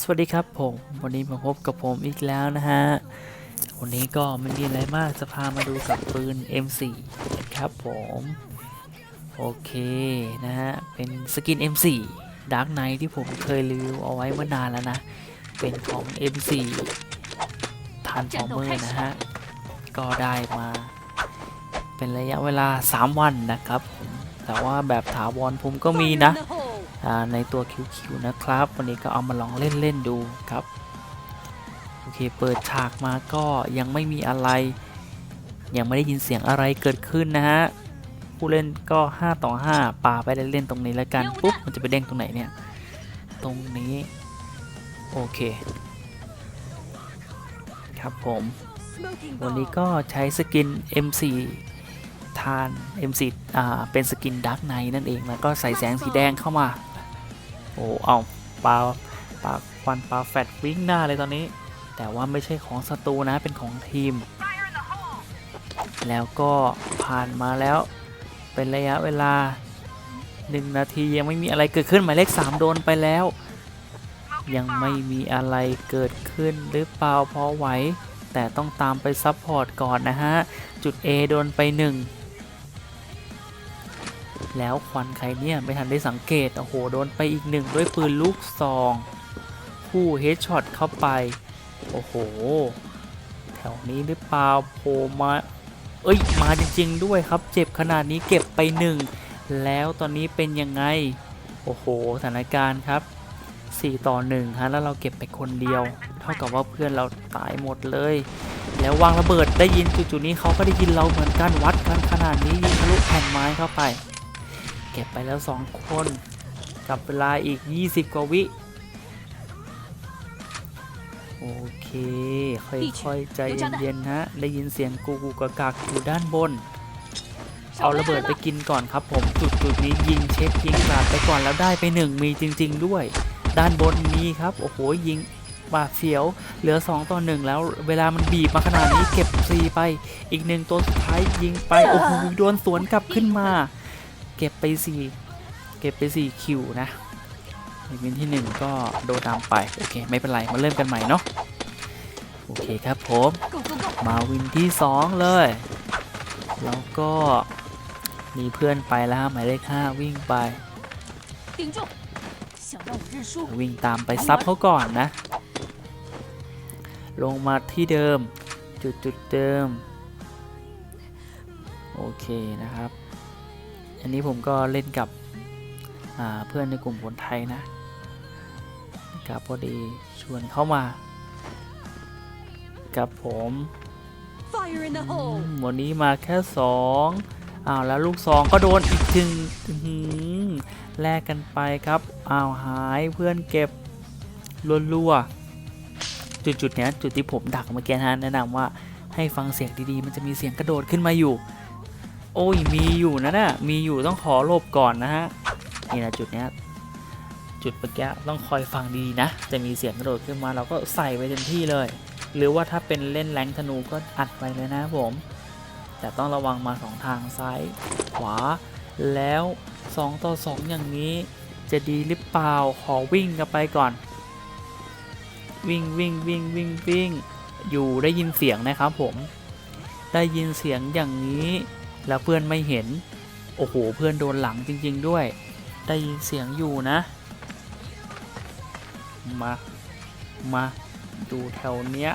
สวัสดีครับผมวันนี้มาพบกับผมอีกแล้วนะฮะ วันนี้ก็ไม่มีอะไรมากจะพามาดูกับปืน M4 ครับผม โอเคนะฮะ เป็นสกิน M4 Dark Knight ที่ผมเคยรีวิวเอาไว้เมื่อนานแล้วนะ เป็นของ M4 Transformer นะฮะ ก็ได้มา เป็นระยะเวลา 3 วันนะครับ แต่ว่าแบบถาวรผมก็มีนะ ในตัวคิวๆนะครับ วันนี้ก็เอามาลองเล่นเล่นๆดูครับโอเคเปิดฉากมาก็ยังไม่มีอะไร ยังไม่ได้ยินเสียงอะไรเกิดขึ้นนะฮะผู้เล่นก็ 5 ต่อ 5ปาไปเล่นๆตรงนี้แล้วกันปุ๊บมันจะไปเด้งตรงไหนเนี่ย ตรงนี้ โอเค ครับผม วันนี้ก็ใช้สกิน M4 ทาน M4 อ่าเป็นสกินดักไนนั่นเองแล้วก็ใส่แสงสีแดงเข้ามาโอ้เอาปลาปลาควันปลาแฟดวิ่งหน้าเลยตอนนี้ แต่ว่าไม่ใช่ของศัตรูนะเป็นของทีม แล้วก็ผ่านมาแล้ว เป็นระยะเวลา 1 นาทียังไม่มีอะไรเกิดขึ้นหมายเลข 3 โดนไปแล้ว ยังไม่มีอะไรเกิดขึ้นหรือเปล่าพอไหว แต่ต้องตามไปซับพอร์ตก่อนนะฮะ จุด A โดนไป 1 แล้วควันใครเนี่ยไม่ทันได้สังเกต โอ้โห โดนไปอีกหนึ่งด้วยปืนลูกซองผู้เฮดช็อตเข้าไป โอ้โห แถวนี้หรือเปล่าโผล่มาเอ้ย มาจริง ๆ ด้วยครับ เจ็บขนาดนี้เก็บไปหนึ่งแล้วตอนนี้เป็นยังไง โอ้โห สถานการณ์ครับ 4 ต่อ1ฮะแล้วเราเก็บไปคนเดียว เท่ากับว่าเพื่อนเราตายหมดเลย แล้ววางระเบิดได้ยินจุดๆนี้เขาก็ได้ยินเราเหมือนกันวัดกันขนาดนี้ยิงทะลุแผ่นไม้เข้าไป ก็บไปแล้ว 2 คน กับเวลาอีก 20 กว่าวิ โอเค ค่อยๆ ใจเย็นๆฮะ ได้ยินเสียงกูกูกะกากอยู่ด้านบน เอาระเบิดไปกินก่อนครับผม จุดจุดนี้ยิงเช็คยิงกราดไปก่อนแล้วได้ไปหนึ่งมีจริง ๆ ด้วย ด้านบนมีครับ โอ้โห ยิงบาดเสียว เหลือ 2 ต่อ 1 แล้ว เวลามันบีบมาขนาดนี้เก็บ 4 ไป อีกหนึ่งตัวสุดท้ายยิงไป โอ้โหโดนสวนกลับขึ้นมา เก็บไปสี่เก็บไปสี่คิวนะวินที่หนึ่งก็โดนตามไป โอเค ไม่เป็นไร มาเริ่มกันใหม่เนาะโอเคครับผม มาวินที่สองเลย แล้วก็มีเพื่อนไปแล้วหมายเลขห้าวิ่งไป วิ่งตามไปซับเขาก่อนนะ ลงมาที่เดิมจุดจุดเดิม โอเคนะครับ อันนี้ผมก็เล่นกับอ่าเพื่อนในกลุ่มคนไทยนะนะครับพอดีชวนเข้ามา กับผม Fire in the อื hole！มวันนี้มาแค่สองอ้าวแล้วลูกสองก็โดนอีกถึงอื้อหือแลกกันไปครับอ้าวหายเพื่อนเก็บรัวๆจุดๆเนี้ยจุดที่ผมดักเมื่อกี้นะฮะแนะนำว่าให้ฟังเสียงดีๆ มันจะมีเสียงกระโดดขึ้นมาอยู่ โอ้ยมีอยู่นะน่ะมีอยู่ต้องขอหลบก่อนนะฮะนี่นะจุดเนี้ยจุดเมื่อกี้ต้องคอยฟังดีนะ จะมีเสียงกระโดดขึ้นมาเราก็ใส่ไปเต็มที่เลย หรือว่าถ้าเป็นเล่นแรงธนูก็อัดไปเลยนะผม แต่ต้องระวังมาสองทางซ้ายขวา แล้ว2ต่อ2อย่างนี้จะดีหรือเปล่าขอวิ่งกันไปก่อน วิ่งวิ่งวิ่งวิ่งวิ่งอยู่ได้ยินเสียงนะครับผม ได้ยินเสียงอย่างนี้ แล้วเพื่อนไม่เห็น โอ้โห เพื่อนโดนหลังจริง ๆ ด้วย ได้ยินเสียงอยู่นะ มา มาดูแถวเนี้ย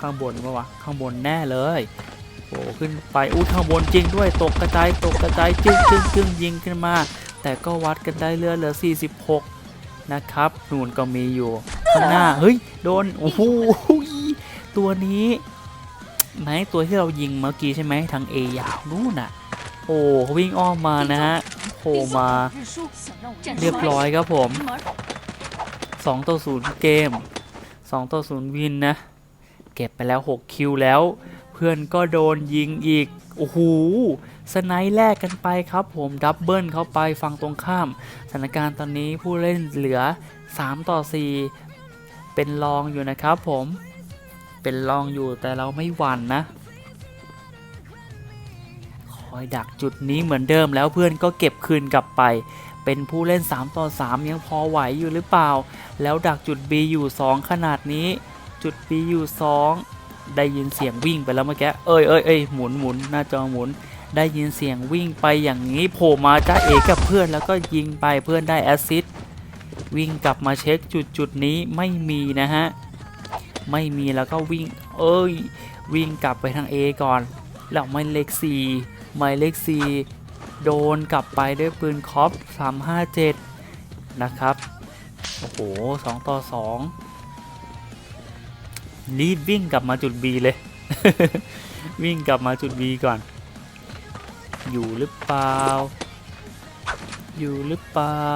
ข้างบนปะวะ ข้างบนแน่เลย โอ้ขึ้นไปอู้ข้างบนจริงด้วย ตกกระจาย ตกกระจายจึ้งจึ้งจึ้งยิงขึ้นมา แต่ก็วัดกันได้เลือดเหลือ 46 นะครับ นูนก็มีอยู่ ข้างหน้า เฮ้ย โดน โอ้โหตัวนี้ ไหนตัวที่เรายิงเมื่อกี้ใช่ไหมทางเอยาวนู่นน่ะ โอ้วิ่งอ้อมมานะฮะโผล่มาเรียบร้อยครับผม2ต่อ0เกม2ต่อ0วินนะ เก็บไปแล้ว 6 คิวแล้ว เพื่อนก็โดนยิงอีก โอ้โหสไนแลกกันไปครับผม ดับเบิลเข้าไปฟังตรงข้าม สถานการณ์ตอนนี้ผู้เล่นเหลือ 3 ต่อ 4 เป็นรองอยู่นะครับผม เป็นรองอยู่แต่เราไม่หวั่นนะ คอยดักจุดนี้เหมือนเดิมแล้วเพื่อนก็เก็บคืนกลับไป เป็นผู้เล่น 3 ต่อ 3 ยังพอไหวอยู่หรือเปล่า แล้วดักจุด B อยู่ 2 ขนาดนี้ จุด B อยู่ 2 ได้ยินเสียงวิ่งไปแล้วเมื่อกี้ เอ้ยเอ้ยเอ้ยหมุนหมุนหน้าจอหมุน ได้ยินเสียงวิ่งไปอย่างนี้โผล่มาจ้าเอกับเพื่อนแล้วก็ยิงไปเพื่อนได้แอสซิสวิ่งกลับมาเช็คจุดจุดนี้ไม่มีนะฮะ ไม่มีแล้วก็วิ่ง เอ้ย วิ่งกลับไปทาง A ก่อน แล้วหมายเลข4หมายเลข4โดนกลับไปด้วยปืนคอป357 นะครับ โอ้โห 2 ต่อ 2 รีบวิ่งกลับมาจุด B เลย วิ่งกลับมาจุด B ก่อน อยู่หรือเปล่า อยู่หรือเปล่า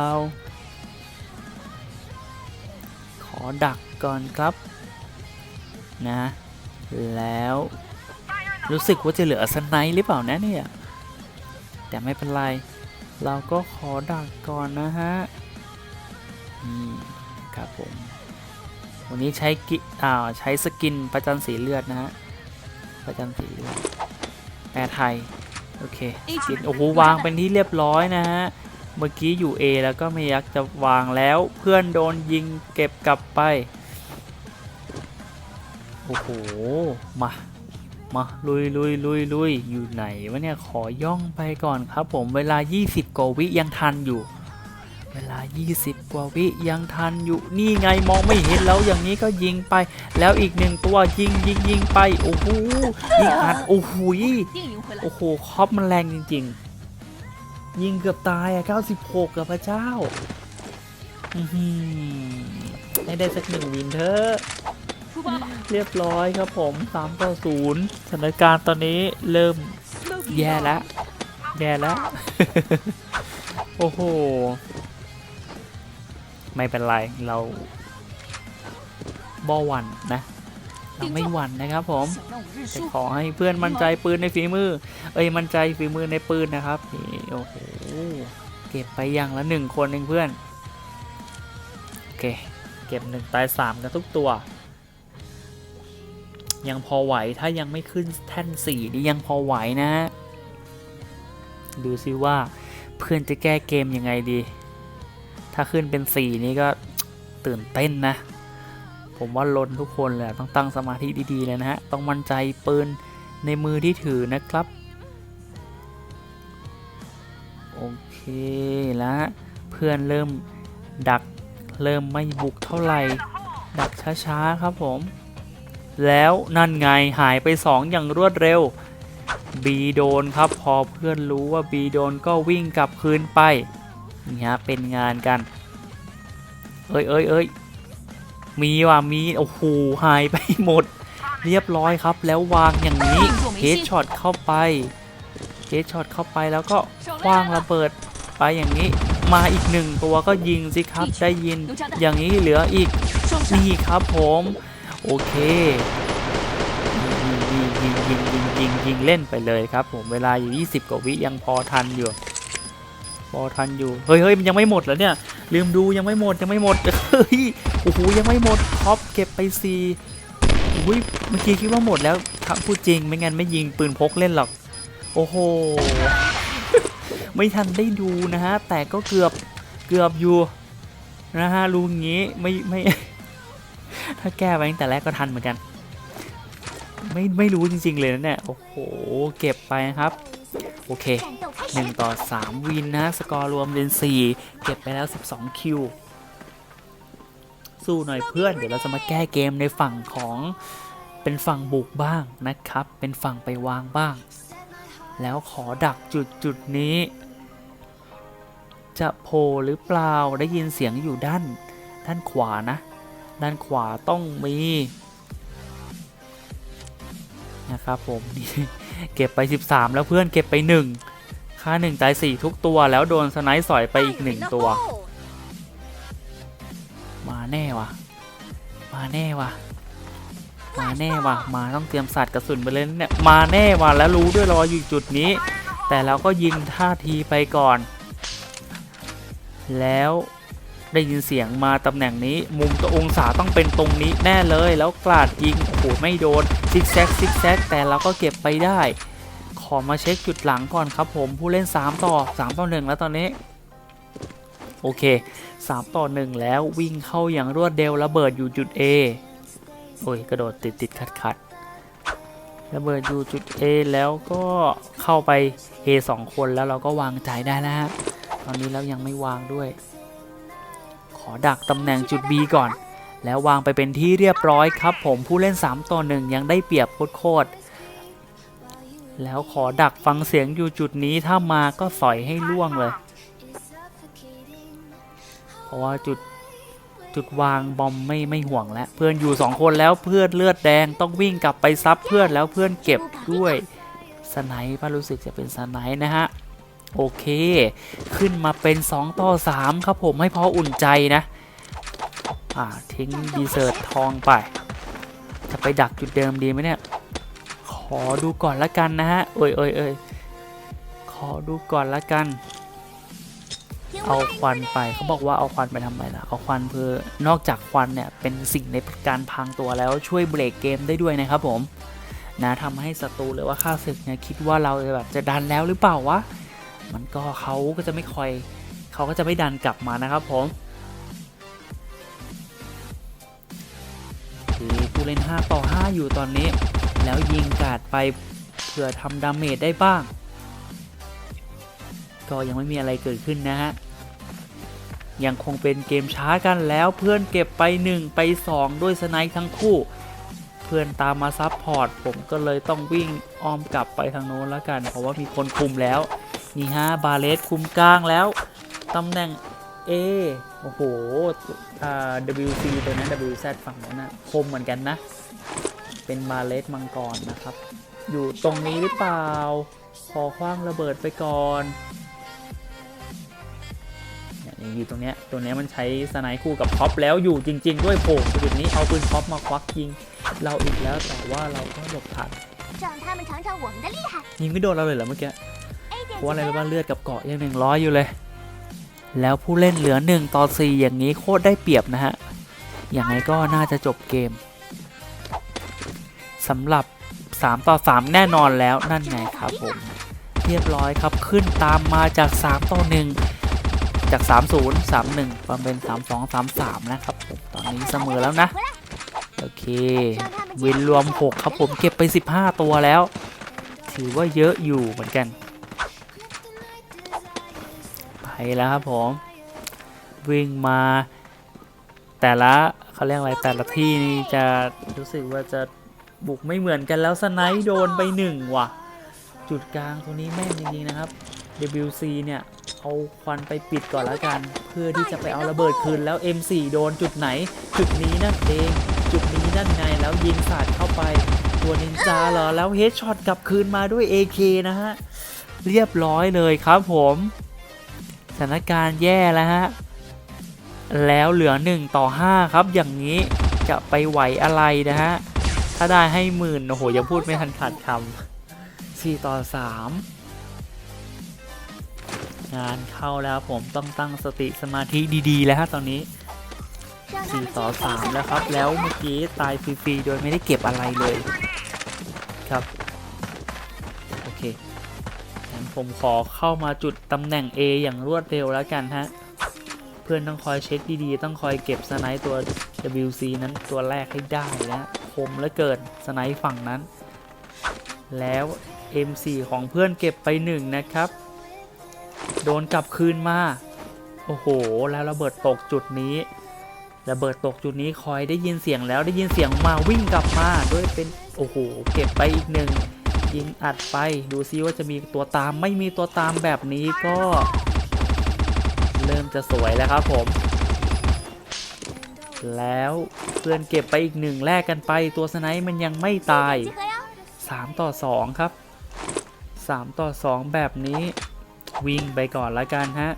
ขอดักก่อนครับ นะ แล้วรู้สึกว่าจะเหลือสไนป์หรือเปล่านะเนี่ย แต่ไม่เป็นไร เราก็ขอดักก่อนนะฮะครับผม วันนี้ใช้กิอ่าใช้สกินประจันสีเลือดนะฮะ ประจันสีเลือดแปลไทย โอเคสกินโอ้โหวางเป็นที่เรียบร้อยนะฮะ เมื่อกี้อยู่ A แล้วก็ไม่ยักจะวางแล้ว เพื่อนโดนยิงเก็บกลับไป โอ้โห มา มาลุยลุยลุยลุยอยู่ไหนวะเนี่ย ขอย่องไปก่อนครับผมเวลา 20กว่าวิยังทันอยู่ เวลา 20 กว่าวิยังทันอยู่ นี่ไงมองไม่เห็นแล้วอย่างนี้ก็ยิงไป แล้วอีกหนึ่งตัวยิงยิงยิงไป โอ้โหยิงอัดโอ้โหโอ้โหคอปมันแรงจริง ๆ ยิงเกือบตายอะ96กับพระเจ้าให้ได้สักหนึ่งวินเถอะ เรียบร้อยครับผม3ต่อ0สถานการณ์ตอนนี้เริ่มแย่แล้วแย่แล้ว โอ้โห ไม่เป็นไร เราบอวันนะ เราไม่หวั่นนะครับผมจะขอให้เพื่อนมั่นใจปืนในฝีมือ เอ้ย มั่นใจฝีมือในปืนนะครับนี่โอ้โห เก็บไปอย่างละหนึ่งคนเองเพื่อน โอเค เก็บหนึ่งตายสามกันทุกตัว ยังพอไหวถ้ายังไม่ขึ้นแท่นสี่นี่ยังพอไหวนะดูซิว่าเพื่อนจะแก้เกมยังไงดี ถ้าขึ้นเป็นสี่นี่ก็ตื่นเต้นนะ ผมว่าลนทุกคนเลยอะต้องตั้งสมาธิดีๆเลยนะฮะ ต้องมั่นใจปืนในมือที่ถือนะครับ โอเคแล้วเพื่อนเริ่มดักเริ่มไม่บุกเท่าไหร่ ดักช้าๆครับผม แล้วนั่นไงหายไป 2 อย่างรวดเร็วบีโดนครับพอเพื่อนรู้ว่าบีโดนก็วิ่งกลับคืนไปนี่ฮะเป็นงานกัน เอ้ยเอ้ยเอ้ยมีว่ะมีโอ้โหหายไปหมด เรียบร้อยครับ แล้ววางอย่างนี้เฮดช็อตเข้าไปเฮดช็อตเข้าไปแล้วก็คว้างระเบิดไปอย่างนี้ มาอีกหนึ่งตัวก็ยิงสิครับได้ยิน อย่างนี้เหลืออีกนี่ครับผม โอเคยิงยิงยิงยิงยิงยิงเล่นไปเลยครับผมเวลาอยู่ 20 กว่าวิยังพอทันอยู่พอทันอยู่เฮ้ยเฮ้ยมันยังไม่หมดแล้วเนี่ย ลืมดูยังไม่หมดยังไม่หมดเฮ้ยโอ้โหยังไม่หมดท็อปเก็บไปสี่อุ้ยเมื่อกี้คิดว่าหมดแล้วถ้าพูดจริงไม่งั้นไม่ยิงปืนพกเล่นหรอก โอ้โหไม่ทันได้ดูนะฮะแต่ก็เกือบเกือบอยู่นะฮะรู้งี้ไม่ไม่ ถ้าแก้ไปตั้งแต่แรกก็ทันเหมือนกัน ไม่ไม่รู้จริง ๆ เลยนะเนี่ย โอ้โห เก็บไปครับ โอเค 1 ต่อ 3 วินนะ สกอร์รวมเป็น4เก็บไปแล้ว 12 คิว สู้หน่อยเพื่อน เดี๋ยวเราจะมาแก้เกมในฝั่งของเป็นฝั่งบุกบ้างนะครับ เป็นฝั่งไปวางบ้าง แล้วขอดักจุดจุดนี้ จะโผล่หรือเปล่าได้ยินเสียงอยู่ด้านด้านขวานะ ด้านขวาต้องมีนะครับผมนี่เก็บไป 13 แล้วเพื่อนเก็บไป 1 ค่า 1 ตาย 4 ทุกตัวแล้วโดนสไนป์สอยไปอีก 1 ตัว มาแน่วะมาแน่วะมาแน่วะมาต้องเตรียมสัตว์กระสุนไปเลยนเนี่ยมาแน่วะแล้วรู้ด้วยรออยู่จุดนี้ แต่เราก็ยิงท่าทีไปก่อน แล้ว ได้ยินเสียงมาตำแหน่งนี้ มุมตัวองศาต้องเป็นตรงนี้แน่เลยแล้วกลาดยิงโอ้โหไม่โดนซิกแซกซิกแซกแต่เราก็เก็บไปได้ ขอมาเช็คจุดหลังก่อนครับผมผู้เล่น 3 ต่อ 3 ต่อ 1 แล้วตอนนี้ โอเค 3 ต่อ 1 แล้ววิ่งเข้าอย่างรวดเร็วระเบิดอยู่จุด A โอ้ยกระโดดติดติดขัดขัดระเบิดอยู่จุด A แล้วก็เข้าไป A 2 คนแล้วเราก็วางใจได้แล้วฮะตอนนี้แล้วยังไม่วางด้วย อดักตำแหน่งจุด B ก่อน แล้ววางไปเป็นที่เรียบร้อยครับ ผมผู้เล่น 3 ต่อ 1 ยังได้เปรียบโคตรแล้วขอดักฟังเสียงอยู่จุดนี้ถ้ามาก็สอยให้ล่วงเลย เพราะว่าจุดจุดวางบอมไม่ไม่ห่วงแล้วเพื่อนอยู่2คนแล้วเพื่อนเลือดแดงต้องวิ่งกลับไปซับเพื่อนแล้วเพื่อนเก็บด้วยสไนป์ป้ารู้สึกจะเป็นสไนป์นะฮะ โอเค ขึ้นมาเป็น 2 ต่อ 3 ครับผมให้พออุ่นใจนะอ่าทิ้งดีเซอร์ทองไป จะไปดักจุดเดิมดีไหมเนี่ย ขอดูก่อนละกันนะฮะ เอ้ยเอ้ยเอ้ยขอดูก่อนละกัน เอาควันไปเขาบอกว่าเอาควันไปทำไมล่ะ เอาควันเพื่อนอกจากควันเนี่ย เป็นสิ่งในการพังตัวแล้วช่วยเบรกเกมได้ด้วยนะครับผมนะทำให้ศัตรูหรือว่าข้าศึกเนี่ยคิดว่าเราจะแบบจะดันแล้วหรือเปล่าวะ มันก็เขาก็จะไม่คอยเขาก็จะไม่ดันกลับมานะครับผมคือผู้เล่น 5 ต่อ 5 อยู่ตอนนี้ แล้วยิงกาดไปเผื่อทำดาเมจได้บ้าง ก็ยังไม่มีอะไรเกิดขึ้นนะฮะยังคงเป็นเกมช้ากันแล้วเพื่อนเก็บไป 1 ไป 2 ด้วยสไนค์ทั้งคู่ เพื่อนตามมาซับพอร์ตผมก็เลยต้องวิ่งอ้อมกลับไปทางโน้นแล้วกัน เพราะว่ามีคนคุมแล้ว นี่ฮะ บาเลสคุมกลางแล้ว ตำแหน่ง A โอ้โหอ่า WC ตัวนั้น WZ ฝั่งนั้นนะคมเหมือนกันนะ เป็นบาเลสมังกรนะครับ อยู่ตรงนี้หรือเปล่าพอคว้างระเบิดไปก่อนอยู่ตรงเนี้ย ตัวนี้มันใช้สไนคู่กับท็อปแล้วอยู่จริง ๆ ด้วยโผล่จุดนี้เอาปืนท็อปมาควักยิง เราอีกแล้วแต่ว่าเราก็หลบทันยิงไม่โดนเราเลยเหรอเมื่อกี้ เพราะว่าอะไร子รู้ป่ะเลือดกับเกาะยังหนึ่งร้อยอยู่เลย แล้วผู้เล่นเหลือหนึ่งต่อสี่อย่างนี้โคตรได้เปรียบนะฮะ อย่างไรก็น่าจะจบเกมสำหรับ 3 ต่อ 3 แน่นอนแล้วนั่นไงครับผม เรียบร้อยครับขึ้นตามมาจาก 3 ต่อ 1 จาก 3 0 3 1มาเป็น 3 2 3 3 นะครับผมตอนนี้เสมอแล้วนะ โอเค วินรวม 6 ครับผมเก็บไป 15 ตัวแล้ว ถือว่าเยอะอยู่เหมือนกัน แล้วครับผม วิ่งมา แต่ละเขาเรียกอะไรแต่ละที่นี่จะรู้สึกว่าจะบุกไม่เหมือนกันแล้วสไนด์โดนไปหนึ่งว่ะ จุดกลางตัวนี้แม่นจริงๆนะครับ WC เนี่ยเอาควันไปปิดก่อนแล้วกัน เพื่อที่จะไปเอาระเบิดคืนแล้ว M4 โดนจุดไหน จุดนี้นั่นเอง จุดนี้นั่นไงแล้วยิงสาดเข้าไป ตัวนินจาเหรอแล้วเฮดช็อตกลับคืนมาด้วย AK นะฮะ เรียบร้อยเลยครับผม สถานการณ์แย่แล้วฮะ แล้วเหลือ 1 ต่อ 5 ครับ อย่างนี้จะไปไหวอะไรนะฮะ ถ้าได้ให้หมื่นโอ้โหยังพูดไม่ทันขาดคำ4ต่อ 3 งานเข้าแล้วผมต้องตั้งสติสมาธิดีๆ แล้วฮะตอนนี้ 4 ต่อ 3 แล้วครับ แล้วเมื่อกี้ตายฟรีๆโดยไม่ได้เก็บอะไรเลยครับ ผมขอเข้ามาจุดตำแหน่ง A อย่างรวดเร็วแล้วกันฮะ เพื่อนต้องคอยเช็คดีๆ ต้องคอยเก็บสไนป์ตัว WC นั้นตัวแรกให้ได้นะคมเหลือเกินสไนป์ฝั่งนั้น แล้ว M4 ของเพื่อนเก็บไปหนึ่งนะครับ โดนกลับคืนมา โอ้โห แล้วระเบิดตกจุดนี้ระเบิดตกจุดนี้คอยได้ยินเสียงแล้วได้ยินเสียงมาวิ่งกลับมาด้วยเป็น โอ้โห เก็บไปอีกหนึ่ง ยิงอัดไปดูซิว่าจะมีตัวตามไม่มีตัวตามแบบนี้ก็ เริ่มจะสวยแล้วครับผม แล้วเพื่อนเก็บไปอีกหนึ่งแลกกันไป ตัวสไนมันยังไม่ตาย 3 ต่อ 2 ครับ 3 ต่อ 2 แบบนี้วิ่งไปก่อนละกันฮะ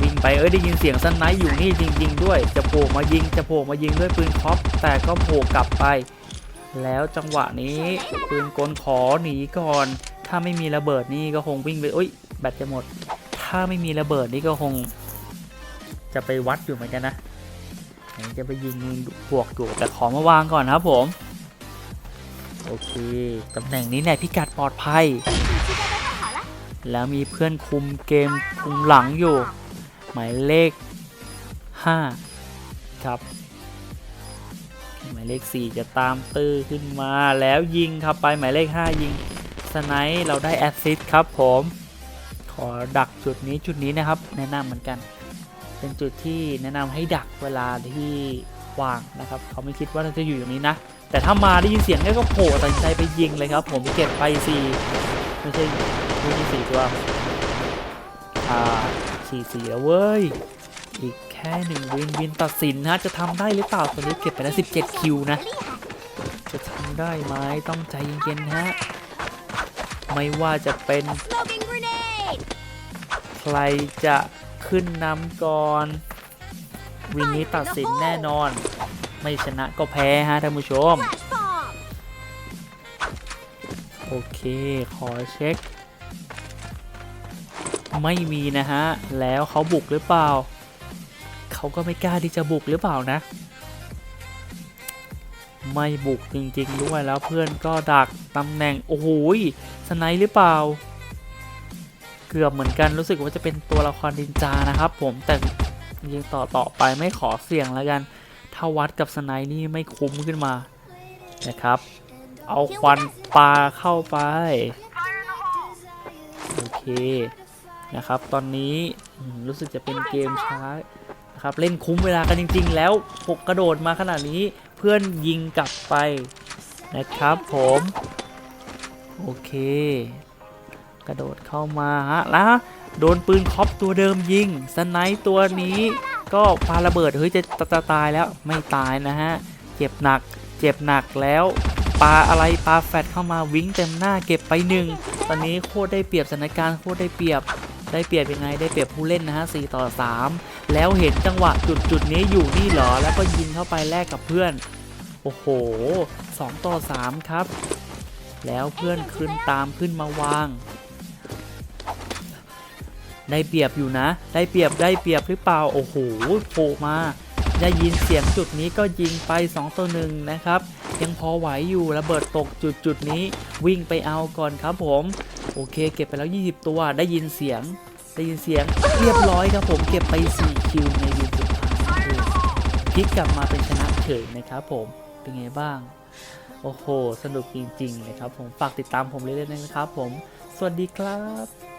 วิ่งไปเอ้ยได้ยินเสียงสนไนอยู่นี่จริง ๆ ด้วย จะโผล่มายิงจะโผล่มายิงด้วยปืนคอปแต่ก็โผล่กลับไป แล้วจังหวะนี้ปืนกลขอหนีก่อน ถ้าไม่มีระเบิดนี่ก็คงวิ่งไปอุ้ยแบตจะหมด ถ้าไม่มีระเบิดนี่ก็คง จะไปวัดอยู่เหมือนกันนะจะไปยิงพวกอยู่แต่ขอมาวางก่อนครับผม โอเคตำแหน่งนี้แหละพิกัดปลอดภัย แล้วมีเพื่อนคุมเกมคุมหลังอยู่ หมายเลข 5 ครับ หมายเลข 4 จะตามตื้อขึ้นมาแล้วยิงครับไปหมายเลข 5 ยิงสไนป์เราได้แอสซิสครับผม ขอดักจุดนี้จุดนี้นะครับ แนะนำเหมือนกัน เป็นจุดที่แนะนำให้ดักเวลาที่วางนะครับเขาไม่คิดว่าเราจะอยู่อย่างนี้นะ แต่ถ้ามาได้ยินเสียงเนี่ยก็โผล่ตัดสินใจไปยิงเลยครับ ผมเก็บไปสี่ไม่ใช่ไม่ใช่สี่ตัวอ่าสี่สี่แล้วเว้ยอีก ค่หนึ่งวินวินตัดสินนะจะทำได้หรือเปล่าตัวนี้เก็บไปแล้ว 17 คิวนะ！จะทำได้ไหมต้องใจเย็นๆฮะ ไม่ว่าจะเป็นใครจะขึ้นนำก่อน วินนี้ตัดสินแน่นอน ไม่ชนะก็แพ้ฮะท่านผู้ชม โอเค ขอเช็ค ไม่มีนะฮะ แล้วเขาบุกหรือเปล่า เขาก็ไม่กล้าที่จะบุกหรือเปล่านะ ไม่บุกจริงๆด้วยแล้วเพื่อนก็ดักตำแหน่งโอ้โหสไนหรือเปล่า เกือบเหมือนกันรู้สึกว่าจะเป็นตัวละครดินจานะครับ ผมแต่ยิงต่อต่อไปไม่ขอเสี่ยงแล้วกัน ถ้าวัดกับสไนนี่ไม่คุ้มขึ้นมานะครับ เอาควันปลาเข้าไปโอเคนะครับ ตอนนี้รู้สึกจะเป็นเกมช้า ครับเล่นคุ้มเวลากันจริง ๆ แล้วปกกระโดดมาขนาดนี้เพื่อนยิงกลับไปนะครับผมโอเค กระโดดเข้ามาฮะแล้วโดนปืนคอปตัวเดิมยิงสไนป์ตัวนี้ก็ปาระเบิดเฮ้ยจะจะจะตายแล้วไม่ตายนะฮะเจ็บหนักเจ็บหนักแล้วปาอะไรปาแฟดเข้ามาวิ่งเต็มหน้าเก็บไปหนึ่งตอนนี้โคตรได้เปรียบสถานการณ์โคตรได้เปรียบได้เปรียบยังไงได้เปรียบผู้เล่นนะฮะ4ต่อ 3 แล้วเห็นจังหวะจุดจุดนี้อยู่นี่เหรอ แล้วก็ยิงเข้าไปแลกกับเพื่อน โอ้โห2ต่อ3ครับ แล้วเพื่อนขึ้นตามขึ้นมาวาง ได้เปรียบอยู่นะ ได้เปรียบได้เปรียบหรือเปล่า โอ้โหโผล่มา ได้ยินเสียงจุดนี้ก็ยิงไป2ต่อ1นะครับ ยังพอไหวอยู่ระเบิดตกจุดจุดนี้ วิ่งไปเอาก่อนครับผม โอเค เก็บไปแล้ว 20 ตัว ได้ยินเสียงได้ยินเสียงเรียบร้อยครับผมเก็บไป4 คิวในวินสุดท้ายนั่นเองพลิกกลับมาเป็นชนะเฉยนะครับผมเป็นไงบ้าง โอ้โห สนุกจริงๆเลยครับผมฝากติดตามผมเรื่อยๆนะครับผม สวัสดีครับ